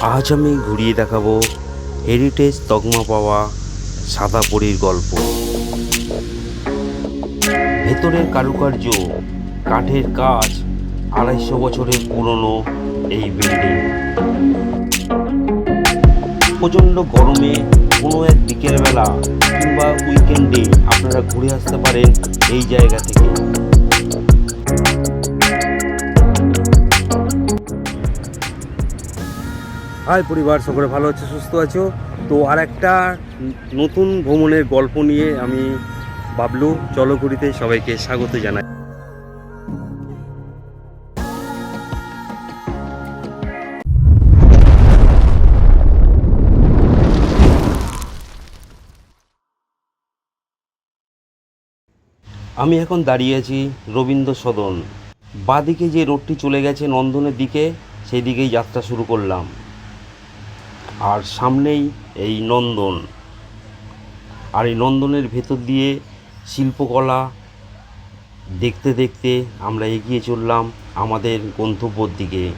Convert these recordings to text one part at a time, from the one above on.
আজ আমি ঘুরিয়ে দেখাবো হেরিটেজ তকমা পাওয়া সাদা পরীর গল্প। ভেতরের কারুকার্য, কাঠের কাজ, আড়াইশো বছরের পুরনো এই বিল্ডিং প্রচণ্ড গরমে কোনো এক বিকেলবেলা কিংবা উইকেন্ডে আপনারা ঘুরে আসতে পারেন এই জায়গা থেকে। হাই পরিবার, সকলে ভালো আছে, সুস্থ আছো? তো আর একটা নতুন ভ্রমণের গল্প নিয়ে আমি বাবলু, চলকুড়িতে সবাইকে স্বাগত জানাই। আমি এখন দাঁড়িয়ে আছি রবীন্দ্র সদন। বাদিকে যে রোডটি চলে গেছে নন্দনের দিকে, সেই দিকেই যাত্রা শুরু করলাম। আর সামনেই এই নন্দন। আর এই নন্দনের ভেতর দিয়ে শিল্পকলা দেখতে দেখতে আমরা এগিয়ে চললাম আমাদের গন্তব্যর দিকে।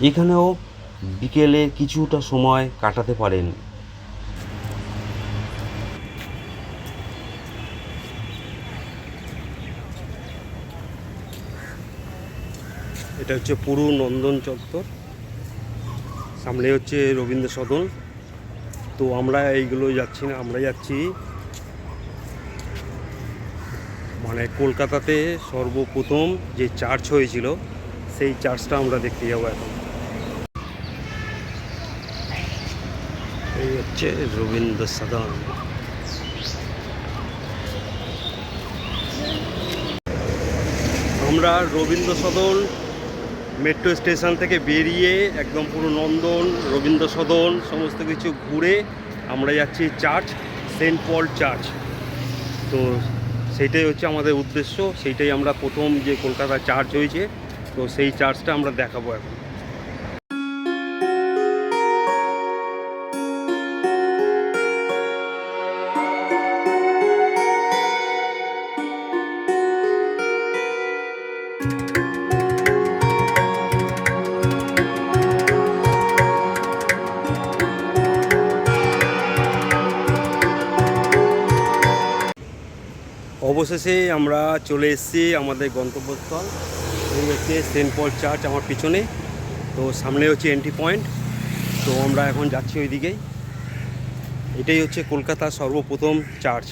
এখানেও বিকেলে কিছুটা সময় কাটাতে পারেন। এটা হচ্ছে পুরু নন্দন চত্বর, সামনে হচ্ছে রবীন্দ্র সদন। তো আমরা এইগুলো যাচ্ছি না, আমরা যাচ্ছি মানে কলকাতাতে সর্বপ্রথম যে চার্চ হয়েছিল, সেই চার্চটা আমরা দেখতে যাব এখন। এই হচ্ছে রবীন্দ্র সদন। আমরা রবীন্দ্র সদন মেট্রো স্টেশন থেকে বেরিয়ে একদম পুরো নন্দন, রবীন্দ্র সদন, সমস্ত কিছু ঘুরে আমরা যাচ্ছি চার্চ, সেন্ট পল চার্চ। তো সেইটাই হচ্ছে আমাদের উদ্দেশ্য, সেইটাই আমরা প্রথম যে কলকাতা চার্চ হয়েছে, তো সেই চার্চটা আমরা দেখাবো এখন। অবশেষে আমরা চলে এসেছি আমাদের গন্তব্যস্থল। এই হচ্ছে সেন্ট পল চার্চ আমার পিছনে। তো সামনে হচ্ছে এন্ট্রি পয়েন্ট তো আমরা এখন যাচ্ছি ওই দিকেই এটাই হচ্ছে কলকাতার সর্বপ্রথম চার্চ।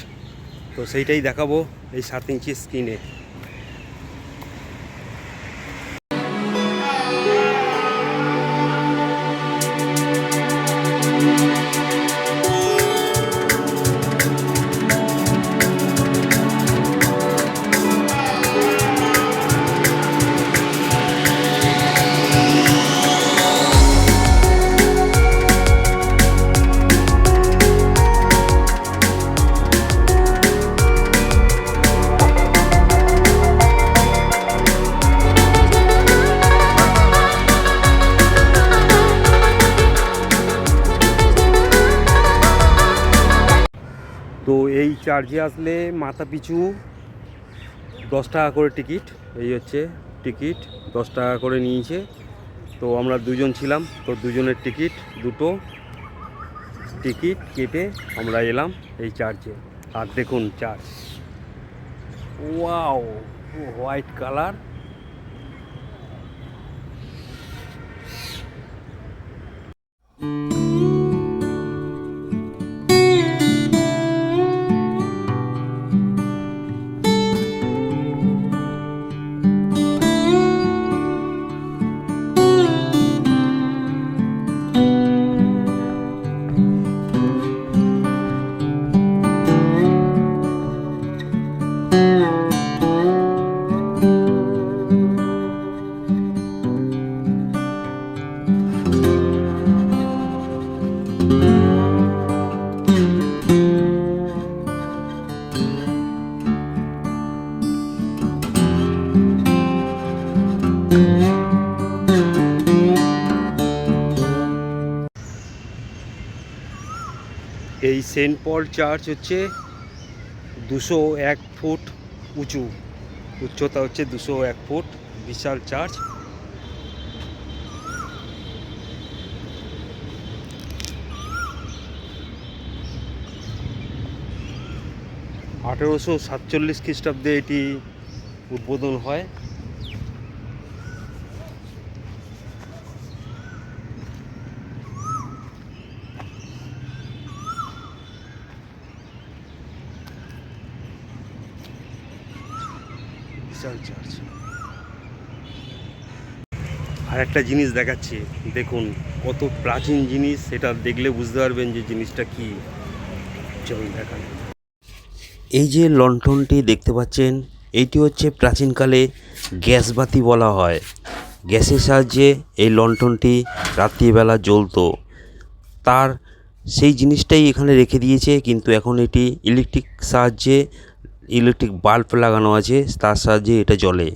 তো সেইটাই দেখাবো এই সাত ইঞ্চি স্ক্রিনে। চার্জে আসলে মাথা পিছু দশ টাকা করে টিকিট, এই হচ্ছে টিকিট দশ টাকা করে নিয়েছে। তো আমরা দুজন ছিলাম, তো দুজনের টিকিট, দুটো টিকিট কেটে আমরা এলাম এই চার্জে আর দেখুন চার্জ ওয়াও হোয়াইট কালার। এই সেন্ট পল চার্চ হচ্ছে দুশো এক ফুট উঁচু। উচ্চতা হচ্ছে দুশো এক ফুট, বিশাল চার্চ। আঠেরোশো সাতচল্লিশ খ্রিস্টাব্দে এটি উদ্বোধন হয়। চার্চ আর একটা জিনিস দেখাচ্ছি, দেখুন কত প্রাচীন জিনিস, সেটা দেখলে বুঝতে পারবেন যে জিনিসটা কি। চলুন দেখান। এই যে লণ্ঠনটি দেখতে পাচ্ছেন এইটি হচ্ছে প্রাচীনকালে গ্যাস বাতি বলা হয়। গ্যাসের সাহায্যে এই লণ্ঠনটি রাত্রিবেলা জ্বলতো। তার সেই জিনিসটাই এখানে রেখে দিয়েছে, কিন্তু এখন এটি ইলেকট্রিক সাহায্যে ইলেকট্রিক বাল্ব লাগানো আছে তার সাহায্যে এটা জ্বলে।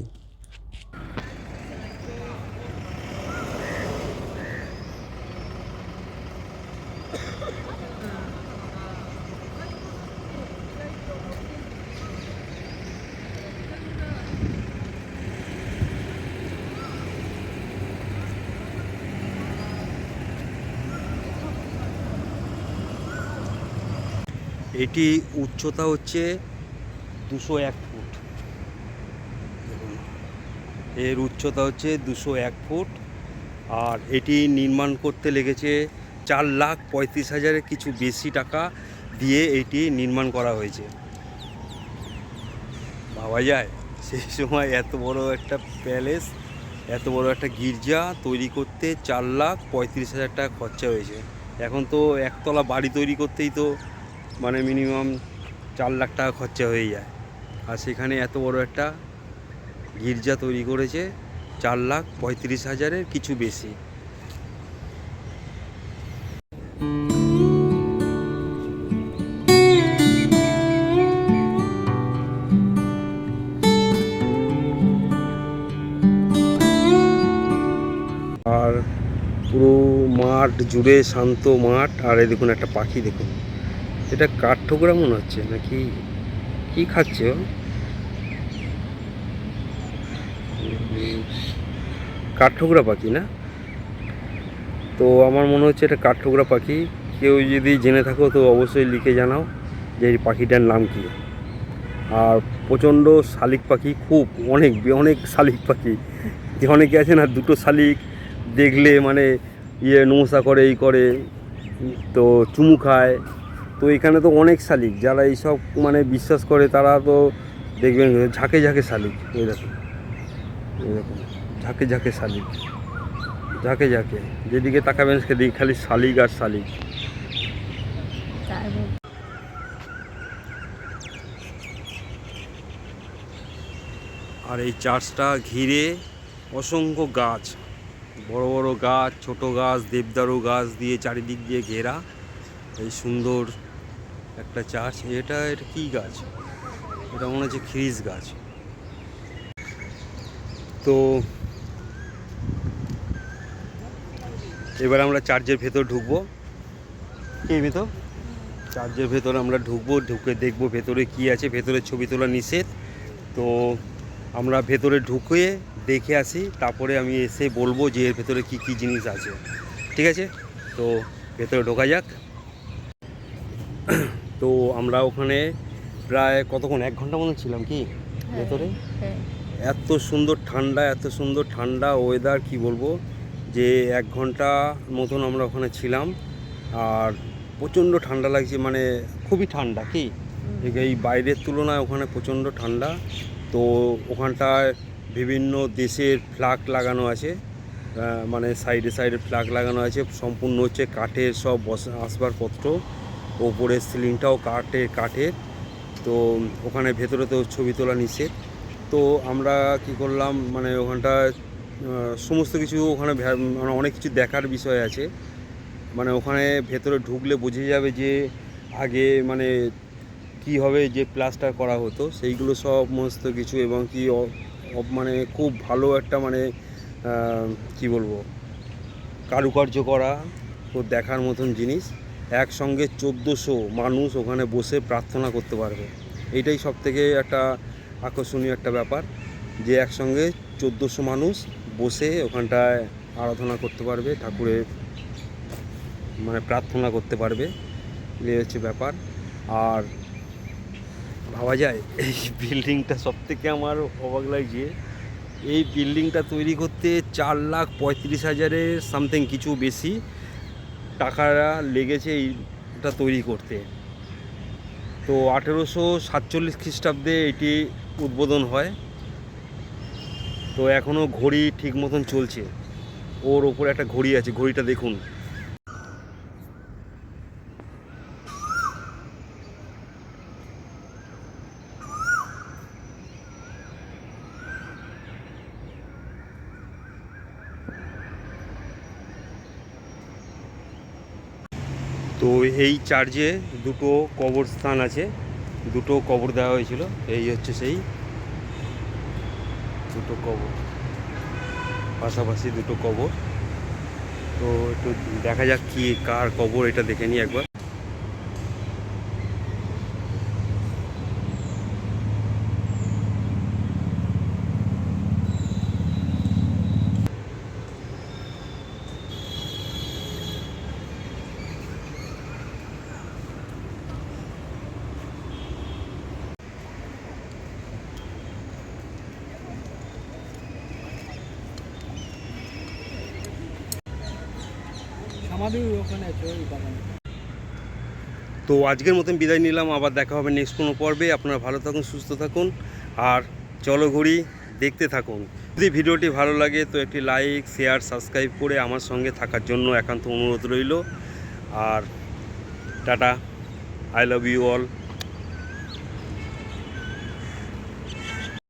এটি উচ্চতা হচ্ছে দুশো এক ফুট। দেখুন, এর উচ্চতা হচ্ছে দুশো এক ফুট আর এটি নির্মাণ করতে লেগেছে চার লাখ পঁয়ত্রিশ হাজারের কিছু বেশি টাকা দিয়ে এটি নির্মাণ করা হয়েছে। ভাবা যায় সেই সময় এত বড় একটা প্যালেস এত বড় একটা গির্জা তৈরি করতে চার লাখ পঁয়ত্রিশ হাজার টাকা খরচা হয়েছে। এখন তো একতলা বাড়ি তৈরি করতেই তো মানে মিনিমাম চার লাখ টাকা খরচা হয়ে যায়। আর সেখানে এত বড় একটা গির্জা তৈরি করেছে, চার লাখ পঁয়ত্রিশ হাজারের কিছু বেশি। আর পুরো মাঠ জুড়ে শান্ত মাঠ, আর এই দেখুন একটা পাখি দেখুন। এটা কাঠঠোকরা মনে হচ্ছে নাকি? কি খাচ্ছে? কাঠঠোকরা পাখি, না? তো আমার মনে হচ্ছে এটা কাঠঠোকরা পাখি। কেউ যদি জেনে থাকো তো অবশ্যই লিখে জানাও যে এই পাখিটার নাম কি। আর প্রচণ্ড শালিক পাখি, খুব অনেক অনেক শালিক পাখি। যে অনেকে আছে না, দুটো শালিক দেখলে মানে ইয়ে নমসা করে, এই করে, তো চুমু খায়। তো এখানে তো অনেক শালিক, যারা এইসব মানে বিশ্বাস করে তারা তো দেখবেন ঝাঁকে ঝাঁকে শালিক, এই দেখুন এই দেখুন, ঝাঁকে ঝাঁকে শালিক, ঝাঁকে ঝাঁকে, যেদিকে তাকাবেন সেদিকে খালি শালিক আর শালিক। আর এই চার্চটা ঘিরে অসংখ্য গাছ, বড় বড় গাছ, ছোট গাছ, দেবদারু গাছ দিয়ে চারিদিক দিয়ে ঘেরা, এই সুন্দর একটা চার্চ এটা এটা কী গাছ? এটা মনে হচ্ছে খিরিস গাছ। তো এবার আমরা চার্চের ভেতর ঢুকবো। কি ভেতর? চার্চের ভেতর আমরা ঢুকবো ঢুকে দেখব ভেতরে কি আছে ভেতরে ছবি তোলা নিষেধ। তো আমরা ভেতরে ঢুকে দেখে আসি তারপরে আমি এসে বলব যে এর ভেতরে কি কি জিনিস আছে। ঠিক আছে? তো ভেতরে ঢোকা যাক। তো আমরা ওখানে প্রায় কতক্ষণ এক ঘণ্টা মতো ছিলাম কি ভেতরে? হ্যাঁ। এত সুন্দর ঠান্ডা এত সুন্দর ঠান্ডা ওয়েদার কি বলব যে এক ঘণ্টা মতন আমরা ওখানে ছিলাম। আর প্রচণ্ড ঠান্ডা লাগছে মানে খুবই ঠান্ডা কি। এই বাইরের তুলনায় ওখানে প্রচণ্ড ঠান্ডা। তো ওখানটায় বিভিন্ন দেশের ফ্ল্যাগ লাগানো আছে মানে সাইডে সাইডে ফ্ল্যাগ লাগানো আছে। সম্পূর্ণ হচ্ছে কাঠের সব বস আসবাবপত্র। ওপরের সিলিংটাও কাঠের কাঠের তো ওখানে ভেতরে তো ছবি তোলা নিষেধ। তো আমরা কি করলাম মানে ওখানটায় আহ, সমস্ত কিছু ওখানে মানে অনেক কিছু দেখার বিষয় আছে। মানে ওখানে ভেতরে ঢুকলে বোঝা যাবে যে আগে মানে কীভাবে যে প্লাস্টার করা হতো সেইগুলো সব সমস্ত কিছু এবং কি মানে খুব ভালো একটা মানে কি বলব কারুকার্য করা তো দেখার মতন জিনিস। একসঙ্গে চোদ্দোশো মানুষ ওখানে বসে প্রার্থনা করতে পারবে। এইটাই সব থেকে একটা আকর্ষণীয় একটা ব্যাপার যে একসঙ্গে চোদ্দোশো মানুষ বসে ওখানটায় আরাধনা করতে পারবে, ঠাকুরের মানে প্রার্থনা করতে পারবে। এই হচ্ছে ব্যাপার। আর ভাবা যায়, এই বিল্ডিংটা সব থেকে আমার অবাক লাগছে। এই বিল্ডিংটা তৈরি করতে চার লাখ পঁয়ত্রিশ হাজারের সামথিং কিছু বেশি টাকা লেগেছে এইটা তৈরি করতে। তো আঠেরোশো সাতচল্লিশ খ্রিস্টাব্দে এটি উদ্বোধন হয়। তো এখনও ঘড়ি ঠিক মতন চলছে। ওর ওপরে একটা ঘড়ি আছে, ঘড়িটা দেখুন। তো এই চার্চে দুটো কবর স্থান আছে। দুটো কবর দেওয়া হয়েছিল। এই হচ্ছে সেই দুটো কবর। পাশাপাশি দুটো কবর। তো একটু দেখা যাক কি, কার কবর, এটা দেখে নিই একবার। তো আজকের মতন বিদায় নিলাম, আবার দেখা হবে নেক্সট কোনো পর্বে। আপনারা ভালো থাকুন, সুস্থ থাকুন, আর চলো ঘড়ি দেখতে থাকুন। যদি ভিডিওটি ভালো লাগে, তো একটি লাইক শেয়ার সাবস্ক্রাইব করে আমার সঙ্গে থাকার জন্য একান্ত অনুরোধ রইল। আর tata I love you all